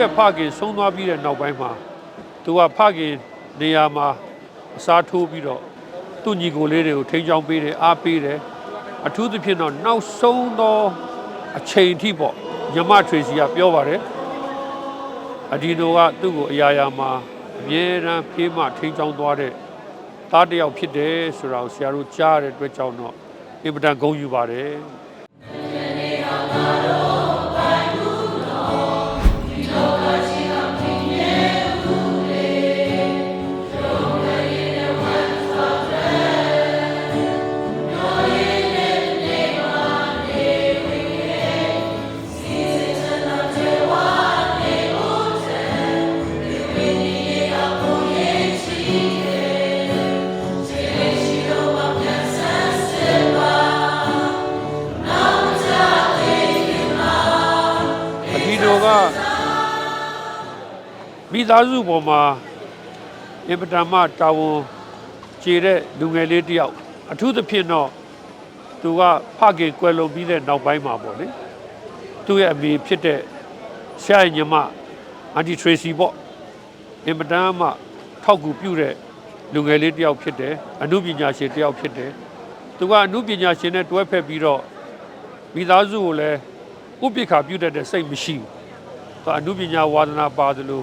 ရဲ့ဖခင်ဆုံးသွားပြီးတဲ့နောက်ပိုင်းမှာသူကဖခင်နေရာမှာအစားထိုးပြီးတော့သူ့ညီကိုလေးတွေကိုထိန်းချောင်းပေးတယ်အားပေးတယ်အထူးသဖြင့်တော့နောက်ဆုံးသောအချိန်ထိပေါ့ညမထွေစီကပြောပါတယ်အဒီနိုကသူ့ကိုအရာရာမှာအမြဲတမ်းဖေးမှထိန်းချောင်းသွားတဲ့သားတစ်ယောက်ဖြစ်တယ်ဆိုတာကိုဆရာတို့ကြားရတဲ့အတွက်ကြောင့်တော့အင်ပတန်ဂုဏ်ယူပါတယ် အဒီနိုကမိသားစုပေါ်မှာအင်ပတန်မှတာဝန်ကျေတဲ့လူငယ်လေးတစ်ယောက်အထူးသဖြင့်တော့သူကဖခင်ကွယ်လွန်ပြီးတဲ့နောက်ပိုင်းမှာပေါ့လေသူ့ရဲ့အမေဖြစ်တဲ့ဆရာရဲ့ညီမအန်တီထရေစီပေါ့အင်ပတန်မှထောက်ကူပြုတဲ့လူငယ်လေးတစ်ယောက်ဖြစ်တယ်အမှုပညာရှင်တစ်ယောက်ဖြစ်တယ်သူကအမှုပညာရှင်နဲ့တွဲဖက်ပြီးတော့မိသားစုကိုလည်းဥပိ္ပခာပြုတတ်တဲ့စိတ်မရှိဘူး။သူ အနုပညာဝါဒနာပါသလို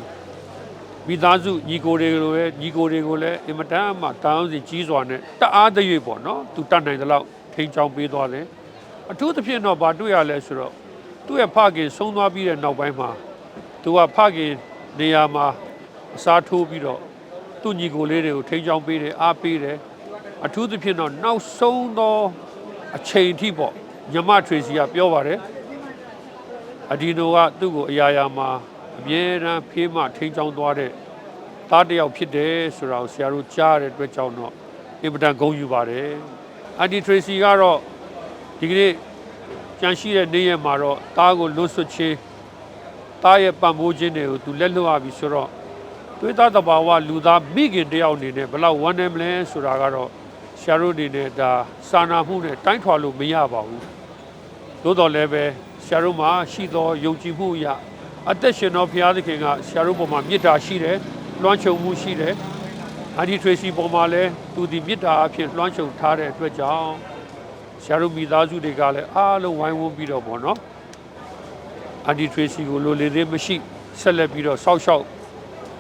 မိသားစုညီကိုတွေကိုလည်းညီကိုတွေကိုလည်းအင်မတန်မှတောင်းစီကြီးစွာနဲ့တအားတရွေ့ပေါ့နော်။သူတတ်နိုင်တဲ့လောက်ထိန်းချောင်းပေးသွားတယ်။အထူးသဖြင့်တော့ဗာတွေ့ရလဲဆိုတော့သူ့ရဲ့ဖခင်ဆုံးသွားပြီးတဲ့နောက်ပိုင်းမှာသူကဖခင်နေရာမှာအစားထိုးပြီးတော့သူ့ညီကိုလေးတွေကိုထိန်းချောင်းပေးတယ်အားပေးတယ်။အထူးသဖြင့်တော့နောက်ဆုံးသောအချိန်ထိပေါ့ညမထွေစီကပြောပါတယ် အဒီနိုကသူ့ကိုအရာရာမှာအမြဲတမ်းဖေးမှထိန်းချောင်းသွားတဲ့သားတစ်ယောက်ဖြစ်တယ်ဆိုတာကိုဆရာတို့ကြားရတဲ့အတွက်ကြောင့်တော့အင်ပတန်ဂုဏ်ယူပါတယ်။အန်တီထရေစီကတော့ဒီကနေ့ကြံရှိတဲ့နေ့ရက်မှာတော့သားကိုလွတ်ဆွတ်ချင်းသားရဲ့ပံ့ပိုးခြင်းတွေကိုသူလက်လွတ်ရပြီဆိုတော့သွေးသားတဘာဝလူသားမိခင်တစ်ယောက်အနေနဲ့ဘယ်လောက်ဝမ်းနည်းမလဲဆိုတာကတော့ဆရာတို့အနေနဲ့ဒါစာနာမှုနဲ့တိုင်းထွာလို့မရပါဘူး။ သို့တော်လည်းပဲဆရာတို့မှာရှိသောယုံကြည်မှုအရအသက်ရှင်သောဘုရားသခင်ကဆရာတို့ပေါ်မှာမေတ္တာရှိတယ်လွှမ်းခြုံမှုရှိတယ်အန်ဒီထရေစီပေါ်မှာလည်းသူဒီမေတ္တာအဖြစ်လွှမ်းခြုံထားတဲ့အတွက်ကြောင့်ဆရာတို့မိသားစုတွေကလည်းအားလုံးဝိုင်းဝန်းပြီးတော့ပေါ့နော်အန်ဒီထရေစီကိုလိုလေသေးမရှိဆက်လက်ပြီးတော့စောက်ရှောက်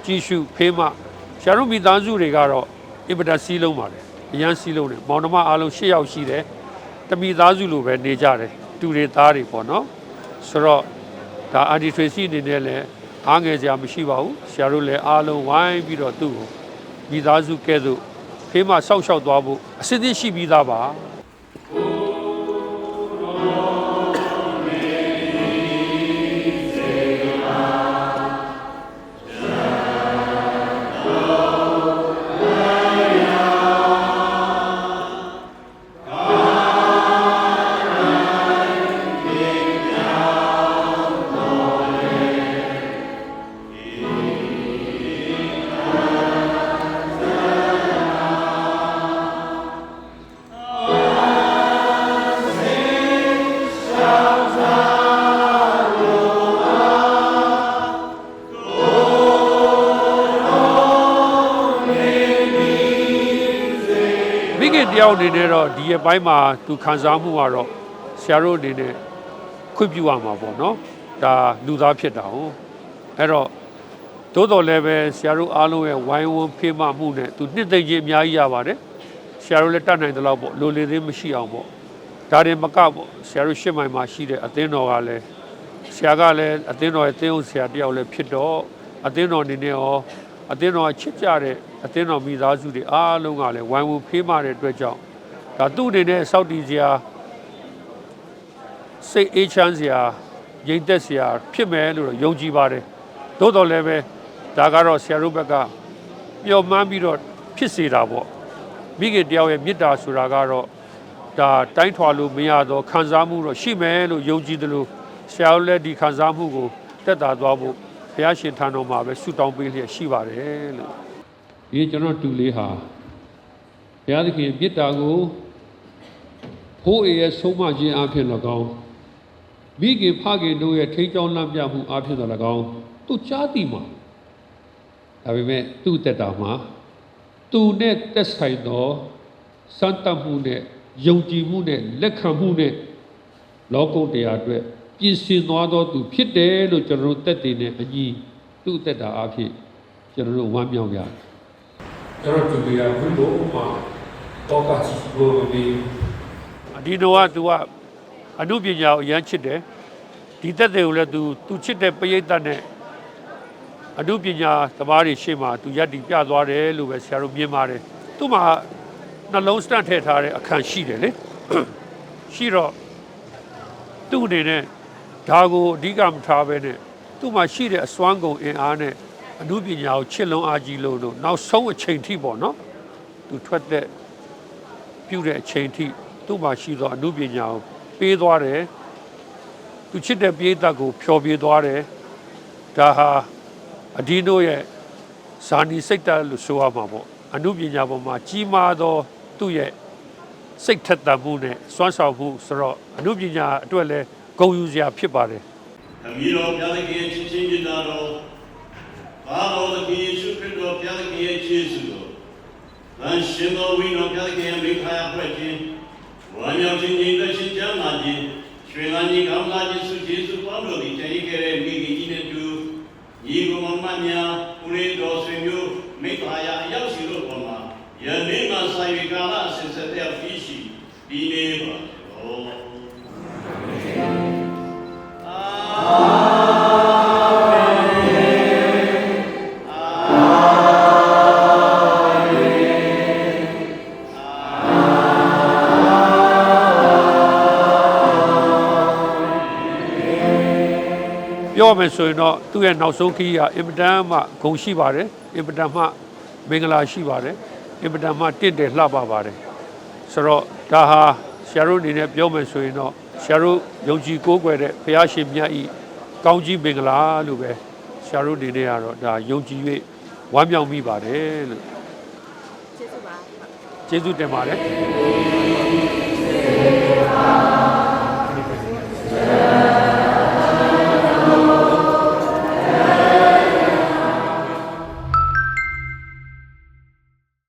ကြည့်ရှုဖေးမှဆရာတို့မိသားစုတွေကတော့အင်ပတာစီးလုံးပါတယ်အရန်စီးလုံးတယ်မောင်နှမအားလုံး၈ယောက်ရှိတယ်တမိသားစုလိုပဲနေကြတယ် တူတွေသားတွေပေါ့နော်ဆိုတော့ဒါအာဒီထရေစီအနေနဲ့လည်းအားငယ်စရာမရှိပါဘူးဆရာတို့လည်းအားလုံးဝိုင်းပြီးတော့သူ့ကိုမိသားစုကဲ့သို့ဖေးမဆောက်ရှောက်သွားဖို့အစစ်အသင့်ရှိပြီးသားပါ မိခင်တယောက်အနေနဲ့တော့ဒီရဲ့ပိုင်းမှာသူခံစားမှုကတော့ဆရာတို့အနေနဲ့ခွင့်ပြုရမှာပေါ့နော်ဒါလူသားဖြစ်တာဟုတ်အဲ့တော့သို့တော်လည်းပဲဆရာတို့အားလုံးရဲ့ဝိုင်းဝန်းဖေးမမှုနဲ့သူနှစ်သိမ့်ခြင်းအများကြီးရပါတယ်ဆရာတို့လည်းတတ်နိုင်တယ်လို့ပေါ့လိုလေသေးမရှိအောင်ပေါ့ဒါတွေမကပေါ့ဆရာတို့ရှစ်မိုင်မှာရှိတဲ့အသင်းတော်ကလည်းဆရာကလည်းအသင်းတော်ရဲ့သင်းဦးဆရာတယောက်လည်းဖြစ်တော့အသင်းတော်အနေနဲ့ရောအသင်းတော်ကချစ်ကြတဲ့ အသင်းတော်မိသားစုတွေအားလုံးကလည်းဝိုင်းဝန်းဖေးမတဲ့အတွက်ကြောင့်ဒါသူ့အနေနဲ့စောက်တီစရာစိတ်အေးချမ်းစရာငြိမ်သက်စရာဖြစ်မယ်လို့တော့ယုံကြည်ပါတယ်သို့တော်လည်းပဲဒါကတော့ဆရာတို့ဘက်ကပျော်မှန်းပြီးတော့ဖြစ်စေတာပေါ့မိခင်တယောက်ရဲ့မေတ္တာဆိုတာကတော့ဒါတိုင်းထွာလို့မရတော့ခံစားမှုတော့ရှိမယ်လို့ယုံကြည်တယ်လို့ဆရာတို့လည်းဒီခံစားမှုကိုတက်တာသွားဖို့ဘုရားရှင်ထံတော်မှာပဲဆုတောင်းပေးလျက်ရှိပါတယ်လို့ ဒီကျွန်တော်တူလေးဟာဘုရားသခင်ပြစ်တာကိုဖိုးအေရဲ့ဆုံးမခြင်းအဖြစ်၎င်းမိခင်ဖခင်တို့ရဲ့ထိန်းချောင်းလမ်းပြမှုအဖြစ်တော်၎င်းသူကြားသိမှာဒါပေမဲ့သူ့အသက်တာမှာသူနဲ့သက်ဆိုင်သောစံတတ်မှုနဲ့ယုံကြည်မှုနဲ့လက်ခံမှုနဲ့လောကုတ္တရာအတွက်ပြင်ဆင်သွားသောသူဖြစ်တယ်လို့ကျွန်တော်တို့တက်တည်နေအညီသူ့အသက်တာအဖြစ်ကျွန်တော်တို့ဝမ်းမြောက်ရတယ် ကျွန်တော်တို့ရဘုလို့မှာတော့ကချီဘိုးဘီဒီတော့က तू ကအမှုပညာကိုအရန်ချစ်တယ်ဒီတက်တွေကိုလည်း तू तू ချစ်တဲ့ပရိသတ်နဲ့အမှုပညာသမားတွေရှေ့မှာ तू ရက်တီပြသွားတယ်လို့ပဲဆရာတို့မြင်ပါတယ်သူ့မှာနှလုံးစတန့်ထည့်ထားတဲ့အခန်းရှိတယ်လေ ရှိတော့သူ့အနေနဲ့ဒါကိုအဓိကမထားဘဲနဲ့သူ့မှာရှိတဲ့အစွမ်းကုန်အင်အားနဲ့ အမှုပညာကိုချစ်လုံးအားကြီးလို့လို့နောက်ဆုံးအချိန်ထိပေါ့နော်သူထွက်တဲ့ပြုတဲ့အချိန်ထိသူ့မှာရှိသောအမှုပညာကိုပေးသွားတယ်သူချစ်တဲ့ပြေးသက်ကိုဖျော်ဖြေသွားတယ်ဒါဟာအဒီနိုရဲ့ဇာနီစိတ်ဓာတ်လို့ဆိုရမှာပေါ့အမှုပညာပေါ်မှာကြီးမားသောသူ့ရဲ့စိတ်ထက်သန်မှုနဲ့စွမ်းဆောင်မှုဆိုတော့အမှုပညာအတွက်လည်းဂုဏ်ယူစရာဖြစ်ပါတယ်အမိတော်ဘုရားသခင်ချင်းချင်းမြတ်တော် ဘာတော်သခင်ယေရှုခရစ်တော်ဘုရားသခင်ရဲ့ခြေဆုတော်ဗန်ရှင်တော်ဝိညာဉ်ဘုရားသခင်ရဲ့မိခါရဖွဲ့ခြင်းဝါမြောက်ခြင်းညီသက်ရှင်ကြမ်းလာခြင်းရွှေလန်းကြီးကောင်းလာခြင်းဆုကျေးဇူးပေါင်းတော်သည်တည်ခဲ့တဲ့မိခင်ကြီးနဲ့တူညီကောင်မမများဦးလေးတော်ဆွေမျိုးမိခါရအရောက်စီတို့ပေါ်မှာယနေ့မှဆိုင်ရကာလအစဉ်ဆက်တဲ့ဖြစ်ရှိဒီနေ့ပါတော် ပြောမယ်ဆိုရင်တော့သူ့ရဲ့နောက်ဆုံးခရီးကအင်ပတန်မှဂုဏ်ရှိပါတယ်အင်ပတန်မှမင်္ဂလာရှိပါတယ်အင်ပတန်မှတင့်တယ်လှပပါတယ်ဆိုတော့ဒါဟာဆရာတို့အနေနဲ့ပြောမယ်ဆိုရင်တော့ဆရာတို့ယုံကြည်ကိုးကွယ်တဲ့ဘုရားရှင်မြတ်ဤကောင်းကြီးမင်္ဂလာလို့ပဲဆရာတို့အနေနဲ့ကတော့ဒါယုံကြည်၍ဝမ်းမြောက်မိပါတယ်လို့ကျေးဇူးပါကျေးဇူးတင်ပါတယ်အ